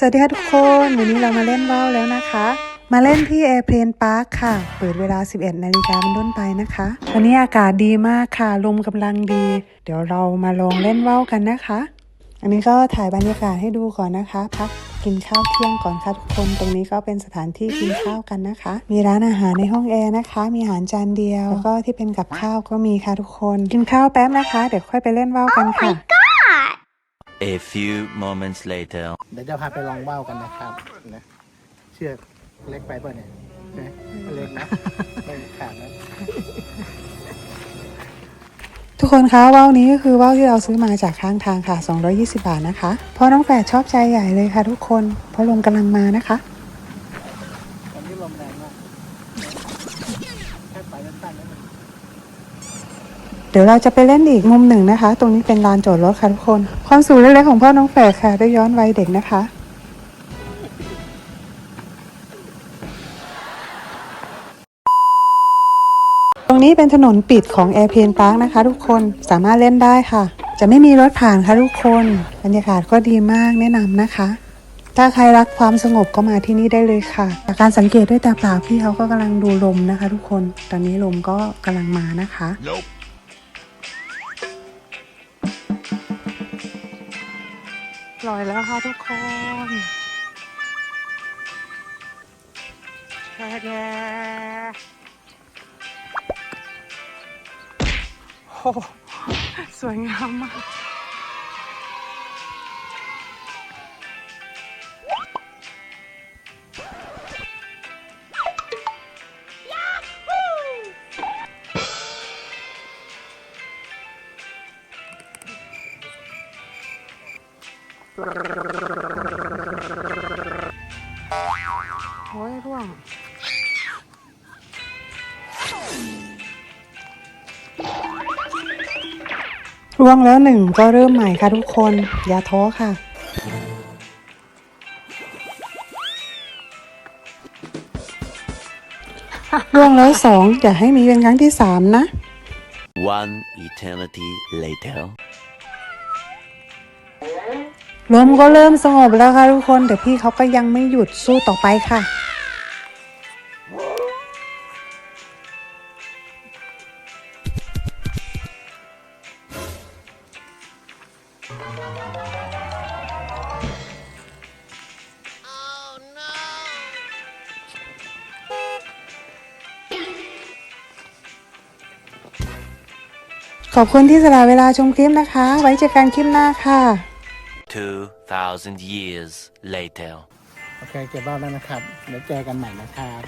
สวัสดีค่ะทุกคน วันนี้เรามาเล่นว่าวแล้วนะคะ มาเล่นที่ Airplane Park ค่ะ เปิดเวลา 11 นาฬิกาเป็นต้นไปนะคะ วันนี้อากาศดีมากค่ะ ลมกำลังดี เดี๋ยวเรามาลองเล่นว่าวกันนะคะ อันนี้ก็ถ่ายบรรยากาศให้ดูก่อนนะคะ พักกินข้าวเที่ยงก่อนค่ะทุกคน ตรงนี้ก็เป็นสถานที่กินข้าวกันนะคะ มีร้านอาหารในห้องแอร์นะคะ มีอาหารจานเดียว แล้วก็ที่เป็นกับข้าวก็มีค่ะทุกคน กินข้าวแป๊บนะคะ เดี๋ยวค่อยไปเล่นว่าวกันค่ะ A few moments later. เดี๋ยวจะพาไปลองว่าวกันนะครับนะเชือกเล็กไปป่ะเนี่ยนะไม่เล็กนะไม่ขาดนะทุกคนคะว่าวนี้ก็คือว่าวที่เราซื้อมาจากข้างทางค่ะ 220 บาทนะคะ เพราะน้องแฝดชอบใจใหญ่เลยค่ะทุกคน เพราะลมกำลังมานะคะ ตอนนี้ลมแรงมากแค่ไปสั้นๆนะ เดี๋ยวเราจะไปเล่นอีกมุมหนึ่งนะคะ ตรงนี้เป็นลานจอดรถค่ะทุกคน ความสูงเล็กๆของพ่อน้องแฝดค่ะ ได้ย้อนวัยเด็กนะคะตรงนี้เป็นถนนปิดของ Airplane Park นะคะ ทุกคนสามารถเล่นได้ค่ะ จะไม่มีรถผ่านค่ะทุกคนบรรยากาศก็ดีมากแนะนำนะคะ ถ้าใครรักความสงบก็มาที่นี่ได้เลยค่ะจากการสังเกตด้วยตาเปล่าพี่เขาก็กำลังดูลมนะคะ ทุกคนตอนนี้ลมก็กำลังมานะคะ Nope. ปล่อยแล้วค่ะทุกคนแช่แย่โอ้สวยงามมาก โอ้ยร่วงร่วงแล้วหนึ่งก็เริ่มใหม่ค่ะทุกคน อย่าท้อค่ะ ร่วงแล้วสองอย่าให้มีเป็นครั้งที่สามนะ One eternity later. ลมก็เริ่มสงบแล้วค่ะทุกคน แต่พี่เขาก็ยังไม่หยุดสู้ต่อไปค่ะ ขอบคุณที่สละเวลาชมคลิปนะคะ ไว้เจอกันคลิปหน้าค่ะ 2,000 years later. โอเค เก็บบ้าแล้วนะครับ แล้วเจอกันใหม่นะครับ